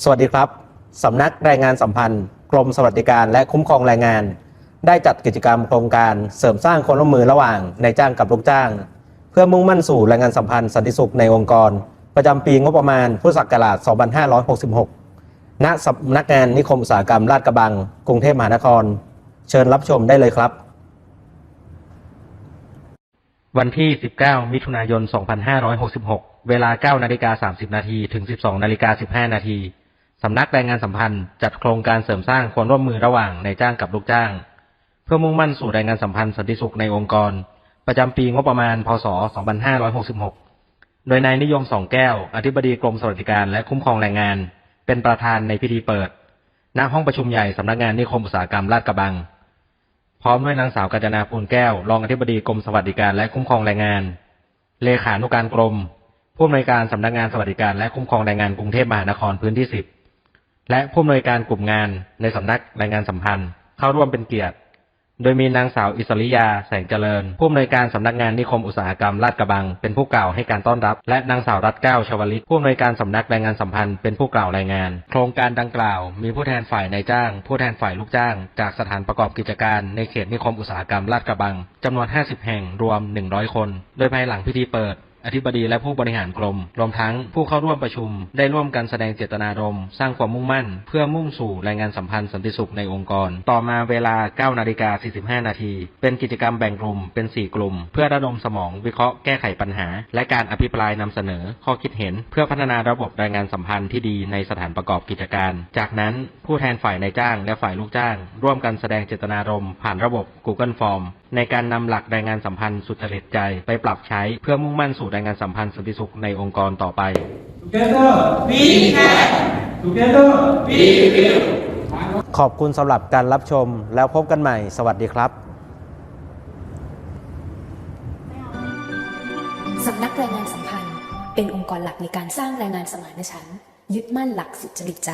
สวัสดีครับ สำนักแรงงานสัมพันธ์ กรมสวัสดิการและคุ้มครองแรงงาน ได้จัดกิจกรรมโครงการเสริมสร้างความร่วมมือระหว่างนายจ้างกับลูกจ้าง เพื่อมุ่งมั่นสู่แรงงานสัมพันธ์สันติสุขในองค์กร ประจำปีงบประมาณพุทธศักราช 2566 ณ สำนักงานนิคมอุตสาหกรรมลาดกระบัง กรุงเทพมหานคร เชิญรับชมได้เลยครับ วันที่ 19 มิถุนายน 2566 เวลา 9 นาฬิกา 30 นาที ถึง 12 นาฬิกา 15 นาที สำนักแรงงานสัมพันธ์จัดโครงการเสริมสร้างความร่วมมือระหว่างนายจ้างกับลูกจ้าง เพื่อมุ่งมั่นสู่แรงงานสัมพันธ์สันติสุขในองค์กร ประจำปีงบประมาณ พศ 2566 โดยนายนิยมสองแก้ว อธิบดีกรมสวัสดิการและคุ้มครองแรงงาน เป็นประธานในพิธีเปิด ณ ห้องประชุมใหญ่สำนักงานนิคมอุตสาหกรรมลาดกระบัง พร้อมด้วยนางสาวกาญจนาภูลแก้ว รองอธิบดีกรมสวัสดิการและคุ้มครองแรงงาน เลขานุการกรม ผู้อำนวยการสำนักงานสวัสดิการและคุ้มครองแรงงานกรุงเทพมหานครพื้นที่ 10 และผู้อำนวยการกลุ่มงานในสำนักแรงงานสัมพันธ์ เข้าร่วมเป็นเกียรติ โดยมีนางสาวอิสริยาแสงเจริญ ผู้อำนวยการสำนักงานนิคมอุตสาหกรรมลาดกระบัง เป็นผู้กล่าวให้การต้อนรับ และนางสาวรัตเก้าชวลิตผู้อำนวยการสำนักแรงงานสัมพันธ์เป็นผู้กล่าวรายงาน โครงการดังกล่าว มีผู้แทนฝ่ายนายจ้าง ผู้แทนฝ่ายลูกจ้าง จากสถานประกอบกิจการในเขตนิคมอุตสาหกรรมลาดกระบังจำนวน 50 แห่งรวม 100 คน โดยภายหลังพิธีเปิด อธิบดีและผู้บริหารกรม รวมทั้งผู้เข้าร่วมประชุม ได้ร่วมกันแสดงเจตนารมณ์สร้างความมุ่งมั่น เพื่อมุ่งสู่แรงงานสัมพันธ์สันติสุขในองค์กร ต่อมาเวลา 9 นาฬิกา 45 นาที เป็นกิจกรรมแบ่งกลุ่มเป็น 4 กลุ่ม เพื่อระดมสมองวิเคราะห์แก้ไขปัญหา และการอภิปรายนำเสนอ ข้อคิดเห็น เพื่อพัฒนาระบบแรงงานสัมพันธ์ที่ดีในสถานประกอบกิจการ จากนั้นผู้แทนฝ่ายนายจ้าง และฝ่ายลูกจ้าง ร่วมกันแสดงเจตนารมณ์ผ่านระบบ Google Form ในการนำหลักแรงงานสัมพันธ์สุจริตใจไปปรับใช้เพื่อมุ่งมั่นสู่แรงงานสัมพันธ์สันติสุขในองค์กรต่อไป Together we can Together we will ขอบคุณสำหรับการรับชมแล้วพบกันใหม่ สวัสดีครับ สำนักแรงงานสัมพันธ์ เป็นองค์กรหลักในการสร้างแรงงานสมานฉันท์ยึดมั่นหลักสุจริตใจ